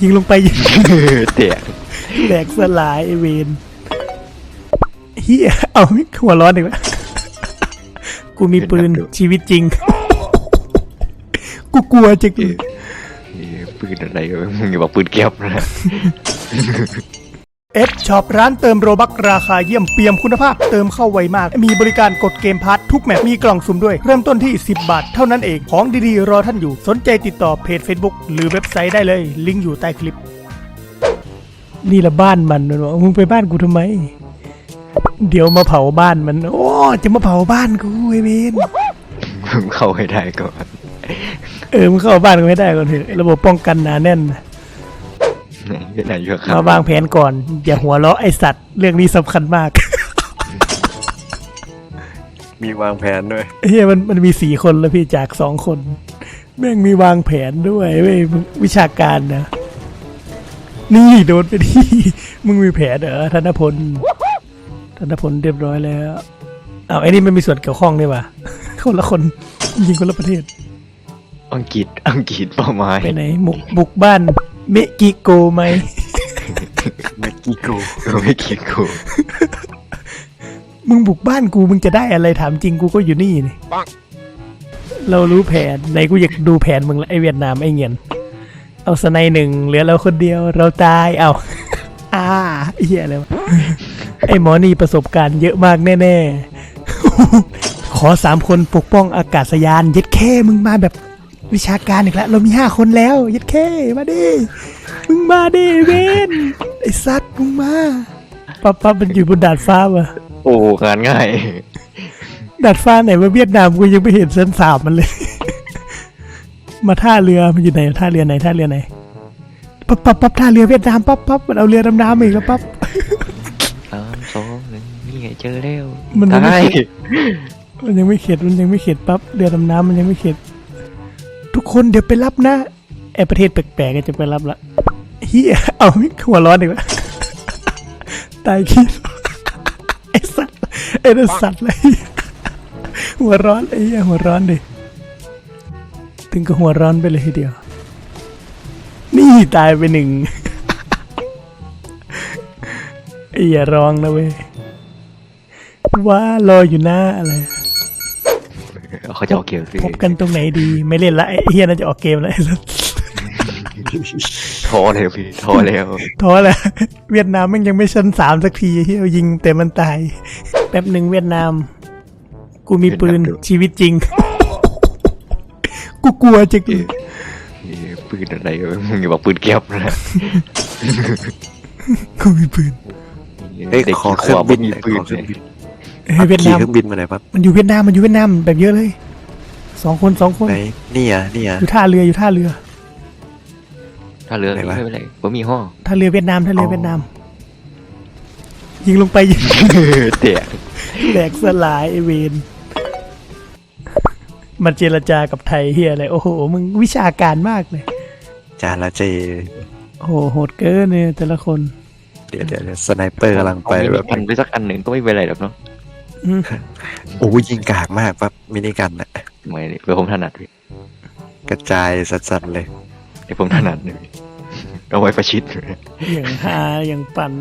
ยิงลงไปยิงเตะแตกสลายไอเวนเฮียเอาหัวร้อนอีกแล้วกูมีปืนชีวิตจริง กูกลัวจะเอ้ยปืนอะไรวะมึงอย่าบอกปืนแก๊ปนะ เอฟช็อปร้านเติมโรบักราคาเยี่ยมเปี่ยมคุณภาพเติมเข้าไวมาก มีบริการกดเกมพาร์ททุกแมปมีกล่องสุ่มด้วย เริ่มต้นที่ 10 บาท เท่านั้นเองของดีๆ รอท่านอยู่ สนใจติดต่อเพจ Facebook หรือเว็บไซต์ได้เลย ลิงก์อยู่ใต้คลิป นี่ละบ้านมันมันบอกมึงไปบ้านกูทำไม เดี๋ยวมาเผาบ้านมัน โอ้จะมาเผาบ้านกูไอเวนมึงเข้าให้ได้ก่อน เออมึงเข้าบ้านกูไม่ได้ก่อนเถอะระบบป้องกันหนาแน่นไหน ไหนอยู่ครัมาบวางแผนก่อน อย่าหัวเราะไอสัตว์เรื่องนี้สำคัญมาก มีวางแผนด้วย เฮียมันมันมีสี่คนแล้วพี่จากสองคน แม่งมีวางแผนด้วยเว้ยมึงวิชาการนะ นี่โดนไปที่ มึงมีแผนเหรอธนพลธนพลเรียบร้อยแล้ว เอาวไอ้นี่ไม่มีส่วนเกี่ยวข้องนี่ว่ะคนละคนยิงคนละประเทศ อังกฤษ อังกฤษเป้าหมายไปไหนบุกบุกบ้าน เมกิโกไหม เมื่อกี้กูก็ไม่คิดกูมึงบุกบ้านกูมึงจะได้อะไรถามจริงกูก็อยู่นี่นี่เรารู้แผนไหนกูอยากดูแผนมึงละไอเวียดนามไอเงียนเอาสไนด์หนึ่งเหลือเราคนเดียวเราตายเอาอ่าไอ้เหี้ยอะไรวะไอหมอนี่ประสบการณ์เยอะมากแน่ๆขอสามคนปกป้องอากาศยาน เย็ดแค่มึงมาแบบ วิชาการอีกแล้ว เรามีห้าคนแล้วเย็ดแค่มาดิมึงมาดิเวนไอสัตว์มึงมาปั๊บปั๊บมันอยู่บนดาดฟ้าวะโอ้งานง่าย ดาดฟ้าไหนว่าเวียดนามกูยังไม่เห็นเส้นสามมันเลย มาท่าเรือมันอยู่ไหนท่าเรือไหนท่าเรือไหนปั๊บปั๊บปั๊บท่าเรือเวียดนามปั๊บปั๊บมันเอาเรือดำน้ำอีกแล้วปั๊บสามสองหนึ่งนี่ไงเจอแล้วมันยังไม่ตายมันยังไม่เข็ดมันยังไม่เข็ดปั๊บเรือดำน้ำมันยังไม่เข็ด ทุกคนเดี๋ยวไปรับนะไอประเทศแปลกๆก็จะไปรับละเฮียเอาหัวร้อนอีกแล้วตายคิดไอสัตว์ไอนั่นสัตว์เลยหัวร้อนไอ้เหี้ยหัวร้อนดิถึงกับหัวร้อนไปเลยทีเดียว นี่ตายไปหนึ่งไอ้อย่าร้องนะเว้ยว่า รออยู่หน้าอะไร เขาจะเอาเกี่ยวสิพบกันตรงไหนดีไม่เล่นละไอ้เฮียน่าจะออกเกมแล้วไอ้สัสท้อแล้วพี่ท้อแล้วท้อแล้วเวียดนามแมันยังไม่ชั้นสามสักทีเฮียยิงแต่มันตาย แป๊บหนึ่งเวียดนาม กูมีปืนชีวิตจริง กูกลัวจะเอ้ยปืนอะไรวะมึงอย่าบอกปืนแก๊ปนะกูมีปืนเฮ้ยด็กขอกี่เครื่องวบบินมีหน่อยปืขนอเครื่องเนี่ยบิน เฮ้ยเวียดขี่นาม เครื่องบินมาหน่อยปั๊บมันอยู่เวียดนาม มันอยู่เวียดนามแบบเยอะเลย สองคนสองคน ไหนนี่อะนี่อะ อยู่ท่าเรืออยู่ท่าเรือ ถ้าเรือไหนวะไม่เป็นไรผมมีห้องท่าเรือเวียดนามท่าเรืออ๋อเวียดนาม ยิงลงไปยิงเตะแหลกสลายไอเวนมันเจรจากับไทยเฮียอะไร โอ้โห มึงวิชาการมากเลย จานละเจโอ้โหโหดเกินเนี่ยแต่ละคน เดี๋ยวเดี๋ยวเดี๋ยวสไนเปอร์กำลังไปเอามิแบนิบพันไปสักอันหนึ่งก็ไม่เป็นไรหรอกเนาะอืม โอ้ยยิงกากมากปั๊บมินิกันอะไม่เพื่อผมถนัดพี่กระจายสัดๆเลยไอผมถนัดเลยเอาไว้ประชิดอย่างฮาอย่างปั่น